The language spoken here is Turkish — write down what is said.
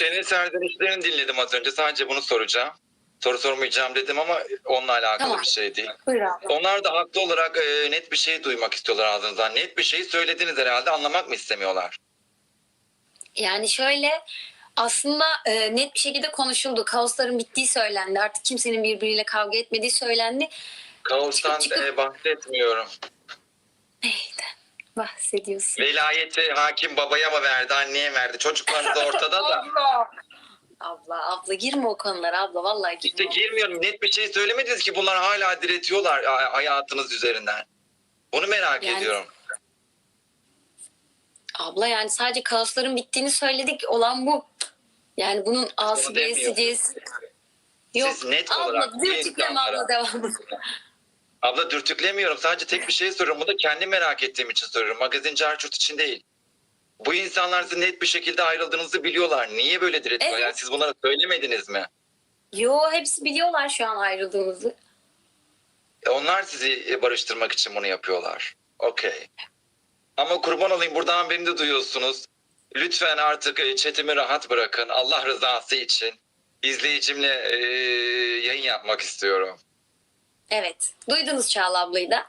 Senin serzenişlerini dinledim az önce. Sadece bunu soracağım. Soru sormayacağım dedim ama onunla alakalı Tamam. bir şey değil. Buyur abla. Onlar da haklı olarak e, net bir şey duymak istiyorlar ağzınızdan. Net bir şeyi söylediniz herhalde anlamak mı istemiyorlar? Yani şöyle aslında e, net bir şekilde konuşuldu. Kaosların bittiği söylendi. Artık kimsenin birbiriyle kavga etmediği söylendi. Kaostan Çıkıp çıkıp- e, bahsetmiyorum. Bahsediyorsun. Velayeti hakim babaya mı verdi, anneye mi verdi? Çocuklarınız ortada da. abla. Abla abla girme o konulara abla vallahi girme. İşte girmiyorum. Net bir şey söylemediniz ki bunlar hala diretiyorlar hayatınız üzerinden. Bunu merak Yani- ediyorum. Abla yani sadece kaosların bittiğini söyledik. Olan bu. Yani bunun A'sı Onu B'si. C'si. Yok. Siz net olarak abla bu dürtükleme insanlara- abla devam. Abla dürtüklemiyorum. Sadece tek bir şey soruyorum. Bu da kendi merak ettiğim için soruyorum. Magazinci Arçurt için değil. Bu insanlar sizin net bir şekilde ayrıldığınızı biliyorlar. Niye böyle diretiyor? Evet. Yani siz bunlara söylemediniz mi? Yo hepsi biliyorlar şu an ayrıldığımızı. E, Onlar sizi barıştırmak için bunu yapıyorlar. Okey. Ama kurban olayım buradan beni de duyuyorsunuz. Lütfen artık e, chatimi rahat bırakın. Allah rızası için. İzleyicimle e, yayın yapmak istiyorum. Evet. Duydunuz Çağla ablayı da.